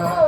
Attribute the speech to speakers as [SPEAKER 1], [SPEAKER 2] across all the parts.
[SPEAKER 1] Oh.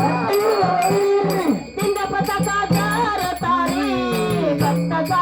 [SPEAKER 2] माझी